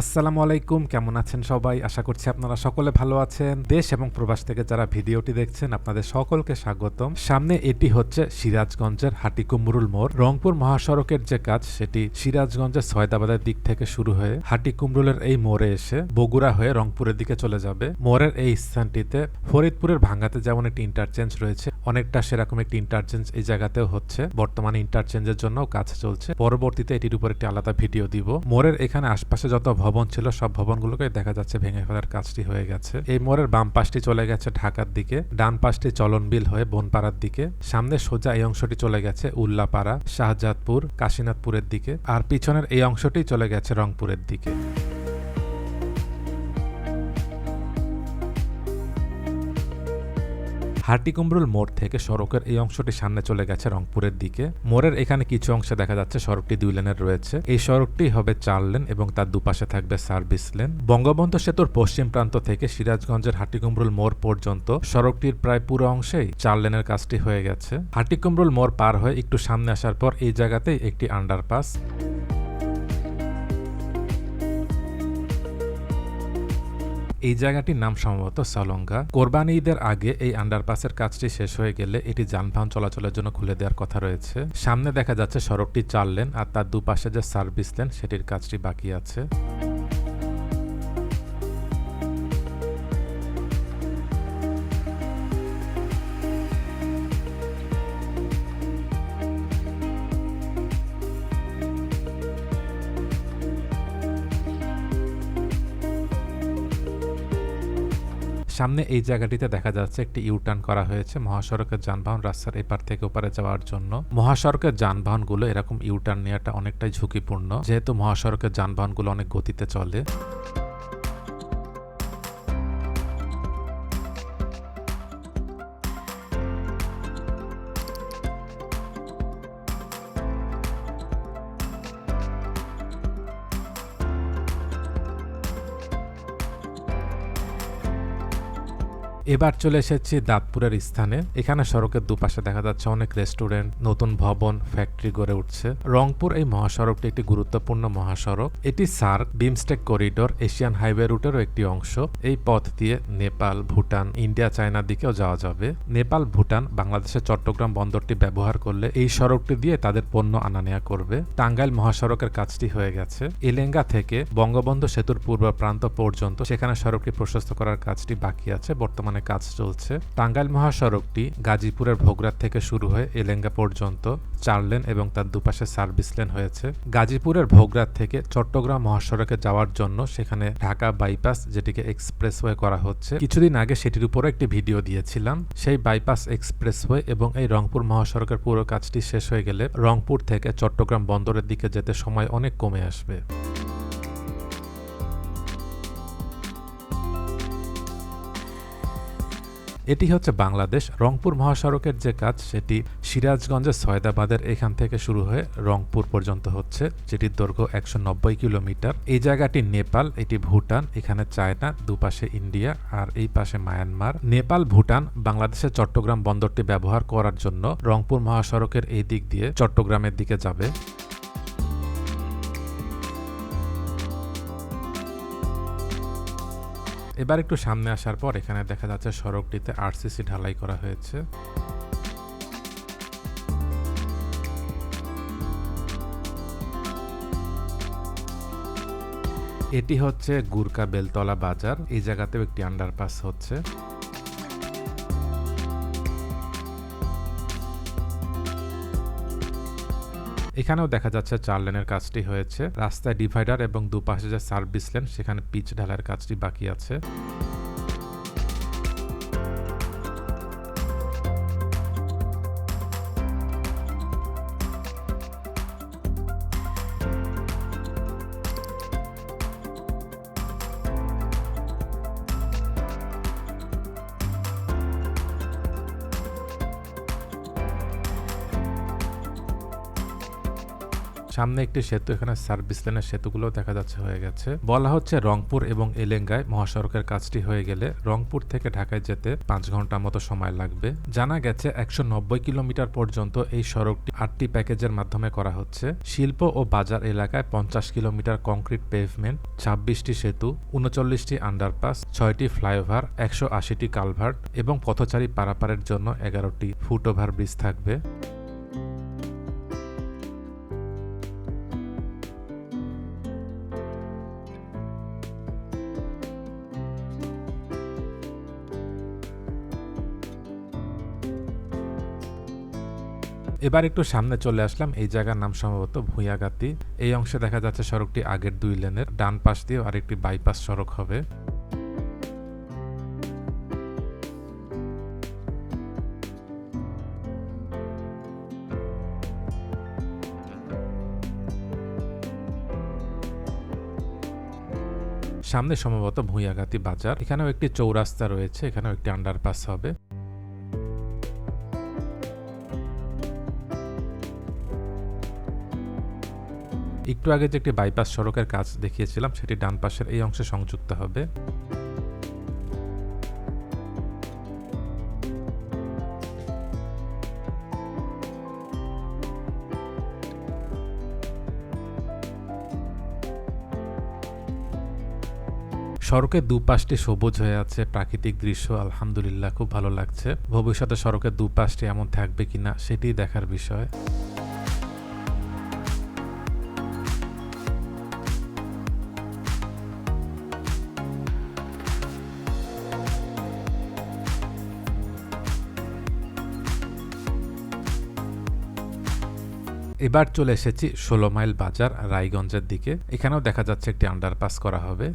আসসালামু আলাইকুম, কেমন আছেন সবাই? আশা করছি আপনারা সকলে ভালো আছেন। দেশ এবং প্রবাস থেকে যারা ভিডিওটি দেখছেন, আপনাদের সকলকে স্বাগতম। সামনে এটি হচ্ছে সিরাজগঞ্জের হাটিকুমরুল মোড়। রংপুর মহাসড়কের যে কাজ, সেটি সিরাজগঞ্জের সয়দাবাদের দিক থেকে শুরু হয়ে হাটিকুমরুলের এই মোড়ে এসে বগুড়া হয়ে রংপুরের দিকে চলে যাবে। মোড়ের এই স্থানটিতে ফরিদপুরের ভাঙ্গাতে যেমন একটি ইন্টারচেঞ্জ রয়েছে, অনেকটা সেরকম একটি ইন্টারচেঞ্জ এই জায়গাতেও হচ্ছে। বর্তমানে ইন্টারচেঞ্জের জন্য কাজ চলছে। পরবর্তীতে এটির উপর একটি আলাদা ভিডিও দিব। মোড়ের এখানে আশপাশে যত ভবন ছিল, সব ভবনগুলোকে দেখা যাচ্ছে ভেঙে ফেলার কাজটি হয়ে গেছে। এই মোড়ের বাম পাশটি চলে গেছে ঢাকার দিকে, ডান পাশটি চলনবিল হয়ে বনপাড়ার দিকে, সামনে সোজা এই অংশটি চলে গেছে উল্লাপাড়া, শাহজাদপুর, কাশীনাথপুরের দিকে, আর পিছনের এই অংশটি চলে গেছে রংপুরের দিকে। হাটিকুমরুল মোড় থেকে সড়কের এই অংশটি সামনে চলে গেছে রংপুরের দিকে। মোড়ের এখানে কিছু অংশে দেখা যাচ্ছে, সড়কটি দুই লেনের রয়েছে। এই সড়কটি হবে চার লেন এবং তার দুপাশে থাকবে সার্ভিস লেন। বঙ্গবন্ধু সেতুর পশ্চিম প্রান্ত থেকে সিরাজগঞ্জের হাটিকুমরুল মোড় পর্যন্ত সড়কটির প্রায় পুরো অংশেই চার লেনের কাজটি হয়ে গেছে। হাটিকুমরুল মোড় পার হয়ে একটু সামনে আসার পর এই জায়গাতেই একটি আন্ডারপাস। এই জায়গাটির নাম সম্ভবত সলঙ্গা। কোরবানি ঈদের আগে এই আন্ডারপাসের কাজটি শেষ হয়ে গেলে এটি যানবাহন চলাচলের জন্য খুলে দেওয়ার কথা রয়েছে। সামনে দেখা যাচ্ছে সড়কটি চার লেন আর তার দুপাশে যে সার্ভিস লেন, সেটির কাজটি বাকি আছে। সামনে এই জায়গাটিতে দেখা যাচ্ছে একটি ইউটার্ন করা হয়েছে। মহাসড়কের যানবাহন রাস্তার এপার থেকে ওপারে যাওয়ার জন্য। মহাসড়কের যানবাহনগুলো এরকম ইউটার্ন নেওয়াটা অনেকটাই ঝুঁকিপূর্ণ। যেহেতু মহাসড়কের যানবাহনগুলো অনেক গতিতে চলে। এবার চলে এসেছি দাঁতপুরের স্থানে। এখানে সড়কের দুপাশে দেখা যাচ্ছে অনেক রেস্টুরেন্ট, নতুন ভবন, ফ্যাক্টরি গড়ে উঠছে। রংপুর এই মহাসড়কটি একটি গুরুত্বপূর্ণ মহাসড়ক। এটি SAARC, BIMSTEC corridor, Asian highway রুটেরও একটি অংশ। এই পথ দিয়ে নেপাল, ভুটান, ইন্ডিয়া, চায়নার দিকেও যাওয়া যাবে। নেপাল, ভুটান, বাংলাদেশের চট্টগ্রাম বন্দরটি ব্যবহার করলে এই সড়কটি দিয়ে তাদের পণ্য আনা নেওয়া করবে। টাঙ্গাইল মহাসড়কের কাজটি হয়ে গেছে। এলেঙ্গা থেকে বঙ্গবন্ধু সেতুর পূর্ব প্রান্ত পর্যন্ত সেখানে সড়কটি প্রশস্ত করার কাজটি বাকি আছে। বর্তমানে বর্তমানে কাজ চলছে। টাঙ্গাইল মহাসড়কটি গাজীপুরের ভোগরাত থেকে শুরু হয়ে এলেঙ্গা পর্যন্ত চার লেন এবং তার দুপাশে সার্ভিস লেন হয়েছে। গাজীপুরের ভোগরাত থেকে চট্টগ্রাম মহাসড়কে যাওয়ার জন্য সেখানে ঢাকা বাইপাস যেটিকে এক্সপ্রেসওয়ে করা হচ্ছে। কিছুদিন আগে সেটির উপর একটি ভিডিও দিয়েছিলাম। সেই বাইপাস এক্সপ্রেসওয়ে এবং এই রংপুর মহাসড়কের পুরো কাজটি শেষ হয়ে গেলে রংপুর থেকে চট্টগ্রাম বন্দরের দিকে যেতে সময় অনেক কমে আসবে। এটি হচ্ছে বাংলাদেশ রংপুর মহাসড়কের যে কাজ, সেটি সিরাজগঞ্জের সয়দাবাদের এখান থেকে শুরু হয়ে রংপুর পর্যন্ত হচ্ছে, যেটির দৈর্ঘ্য একশো নব্বই কিলোমিটার। এই জায়গাটি নেপাল, এটি ভুটান, এখানে চায়না, দুপাশে ইন্ডিয়া আর এই পাশে মায়ানমার। নেপাল, ভুটান, বাংলাদেশের চট্টগ্রাম বন্দরটি ব্যবহার করার জন্য রংপুর মহাসড়কের এই দিক দিয়ে চট্টগ্রামের দিকে যাবে। এবার একটু সামনে আসার পর এখানে দেখা যাচ্ছে সড়কটিতে আরসিসি ঢালাই করা হয়েছে। এটি হচ্ছে গুরকা বেলতলা বাজার। এই জায়গাতেও একটি আন্ডারপাস হচ্ছে। এখানেও দেখা যাচ্ছে চার লেনের কাজটি হয়েছে। রাস্তায় ডিভাইডার এবং দুপাশে যে সার্ভিস লেন, সেখানে পিচ ঢালার কাজটি বাকি আছে। সামনে একটি সেতু, এখানে সার্ভিস লেনের সেতুগুলো দেখা যাচ্ছে হয়ে গেছে। বলা হচ্ছে রংপুর এবং এলেঙ্গায় মহাসড়কের কাজটি হয়ে গেলে রংপুর থেকে ঢাকায় যেতে পাঁচ ঘণ্টা মতো সময় লাগবে। জানা গেছে একশো নব্বই কিলোমিটার পর্যন্ত এই সড়কটি আটটি প্যাকেজের মাধ্যমে করা হচ্ছে। শিল্প ও বাজার এলাকায় পঞ্চাশ কিলোমিটার কংক্রিট পেভমেন্ট ছাব্বিশটি সেতু, উনচল্লিশটি আন্ডারপাস ছয়টি ফ্লাইওভার একশো আশিটি কালভার্ট এবং পথচারী পারাপারের জন্য এগারোটি ফুটওভার ব্রিজ থাকবে। এবার একটু সামনে চলে আসলাম। এই জায়গার নাম সম্ভবত ভুঁইয়াগাতি এই অংশে দেখা যাচ্ছে সড়কটি আগের দুই লেনের, ডান পাশ দিয়েও আরেকটি বাইপাস সড়ক হবে। সামনে সম্ভবত ভুঁইয়াগাতি বাজার। এখানেও একটি চৌরাস্তা রয়েছে, এখানেও একটি আন্ডারপাস হবে। একটু আগে যে একটি বাইপাস সড়কের কাজ দেখিয়েছিলাম, সেটি ডান পাশের এই অংশে সংযুক্ত হবে। সড়কের দুপাশটি সবুজ হয়ে আছে, প্রাকৃতিক দৃশ্য, আলহামদুলিল্লাহ, খুব ভালো লাগছে। ভবিষ্যতে সড়কের দুপাশটি এমন থাকবে কিনা সেটি দেখার বিষয়। এবার চলে এসেছি ষোলো মাইল বাজার রায়গঞ্জের দিকে। এখানেও দেখা যাচ্ছে একটি আন্ডারপাস করা হবে।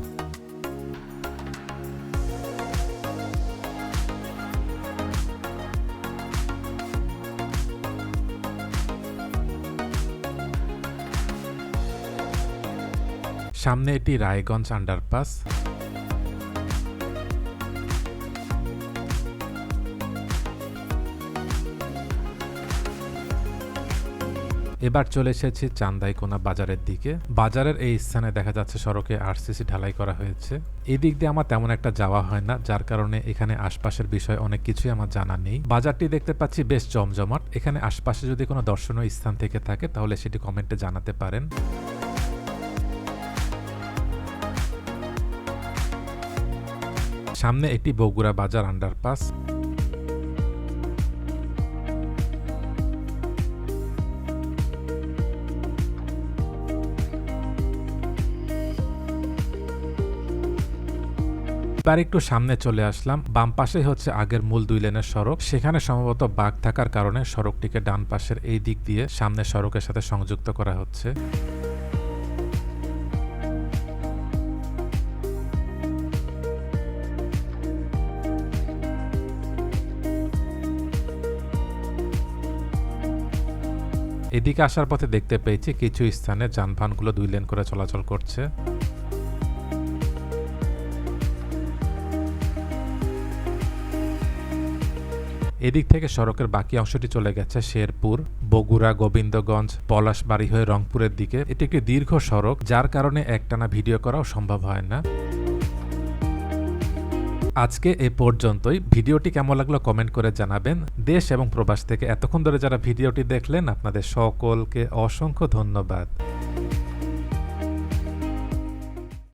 সামনে এটি রায়গঞ্জ আন্ডারপাস এবার চলে এসেছি চান্দাইকোনা বাজারের দিকে। বাজারের এই স্থানে দেখা যাচ্ছে সড়কে আরসিসি ঢালাই করা হয়েছে। এই দিক দিয়ে আমার তেমন একটা যাওয়া হয় না, যার কারণে এখানে আশপাশের বিষয় অনেক কিছুই আমার জানা নেই। বাজারটি দেখতে পাচ্ছি বেশ জমজমাট। এখানে আশপাশে যদি কোনো দর্শনীয় স্থান থেকে থাকে, তাহলে সেটি কমেন্টে জানাতে পারেন। সামনে একটি বগুড়া বাজার আন্ডারপাস। এবার একটু সামনে চলে আসলাম। বাম পাশে হচ্ছে আগের মূল দুই লেনের সড়ক। সেখানে সম্ভবত বাঘ থাকার কারণে সড়কটিকে ডান পাশের এই দিক দিয়ে সামনের সড়কের সাথে সংযুক্ত করা হচ্ছে। এদিকে আসার পথে দেখতে পেয়েছি কিছু স্থানে যানবাহনগুলো দুই লেন করে চলাচল করছে। এদিক থেকে সড়কের বাকি অংশটি চলে গেছে শেরপুর, বগুড়া, গোবিন্দগঞ্জ, পলাশবাড়ি হয়ে রংপুরের দিকে। এটি একটি দীর্ঘ সড়ক, যার কারণে একটানা ভিডিও করাও সম্ভব হয় না। আজকে এ পর্যন্তই। ভিডিওটি কেমন লাগল কমেন্ট করে জানাবেন। দেশ এবং প্রবাস থেকে এতক্ষণ ধরে যারা ভিডিওটি দেখলেন, আপনাদের সকলকে অসংখ্য ধন্যবাদ।